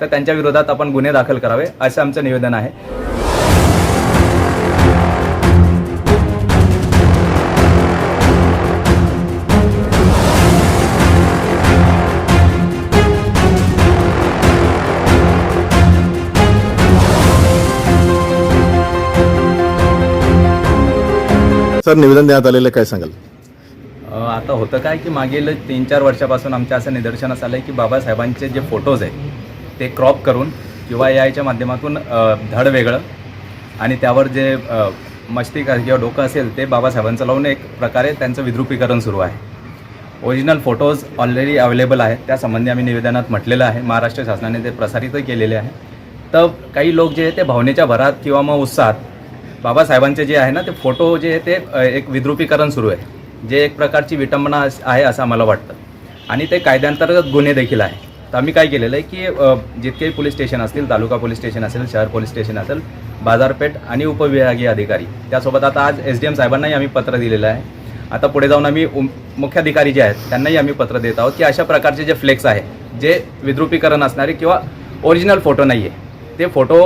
तर त्यांच्या विरोधात आपण गुन्हे दाखल करावे असं आमचं निवेदन आहे. सर निवेदन देण्यात आलेलं काय सांगाल? आता होतं काय की मागील तीन चार वर्षापासून आमच्या असं निदर्शनास आलं आहे की बाबासाहेबांचे जे फोटोज आहेत ते क्रॉप करून किंवा याच्या माध्यमातून धड वेगळं आणि त्यावर जे अ, किंवा डोकं असेल ते बाबासाहेबांचं लावून एक प्रकारे त्यांचं विद्रुपीकरण सुरू आहे. ओरिजिनल फोटोज ऑलरेडी अवेलेबल आहेत. त्यासंबंधी आम्ही निवेदनात म्हटलेलं आहे. महाराष्ट्र शासनाने ते प्रसारितही केलेले आहे. तर काही लोक जे आहे ते भावनेच्या भरात किंवा मग उत्साहात बाबासाहेबांचे जे आहे ना ते फोटो जे आहे ते एक विद्रुपीकरण सुरू आहे. जे एक प्रकारची विटंबना आहे असं आम्हाला वाटतं. आणि ते कायद्यांतर्गत गुन्हे देखील आहे. तर आम्ही काय केलेलं आहे की जितके पोलीस स्टेशन असतील तालुका पोलीस स्टेशन असेल शहर पोलीस स्टेशन असेल बाजारपेठ आणि उपविभागीय अधिकारी त्यासोबत आता आज एस डी एम साहेबांनाही आम्ही पत्र दिलेलं आहे. आता पुढे जाऊन आम्ही मुख्याधिकारी जे आहेत त्यांनाही आम्ही पत्र देत आहोत की अशा प्रकारचे जे फ्लेक्स आहे जे विद्रुपीकरण असणारे किंवा ओरिजिनल फोटो नाही आहे ते फोटो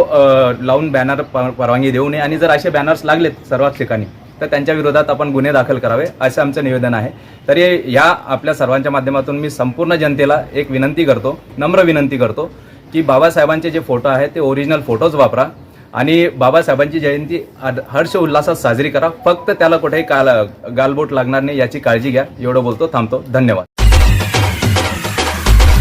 लावून बॅनर प- परवानगी देऊ नये. आणि जर असे बॅनर्स लागलेत सर्वच ठिकाणी तर त्यांच्या विरोधात आपण गुन्हे दाखल करावे असं आमचं निवेदन आहे. तरी या आपल्या सर्वांच्या माध्यमातून मी संपूर्ण जनतेला एक विनंती करतो नम्र विनंती करतो की बाबासाहेबांचे जे फोटो आहेत ते ओरिजिनल फोटोज वापरा आणि बाबासाहेबांची जयंती आद- हर्ष उल्हासात साजरी करा. फक्त त्याला कुठेही काल गालबोट लागणार नाही याची काळजी घ्या. एवढं बोलतो थांबतो. धन्यवाद.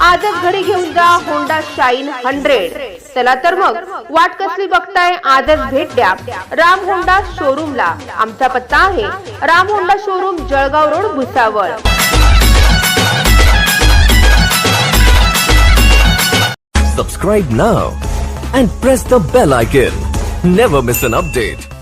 आजच घरी घेऊन जा होंडा शाईन हंड्रेड चला तर मग वाट कसली बघताय? आजच भेट द्या. राम होंडा शोरूमला आमचा पत्ता आहे Ram Honda showroom Jalgaon road Bhusawal. Subscribe now and press the bell icon never miss an update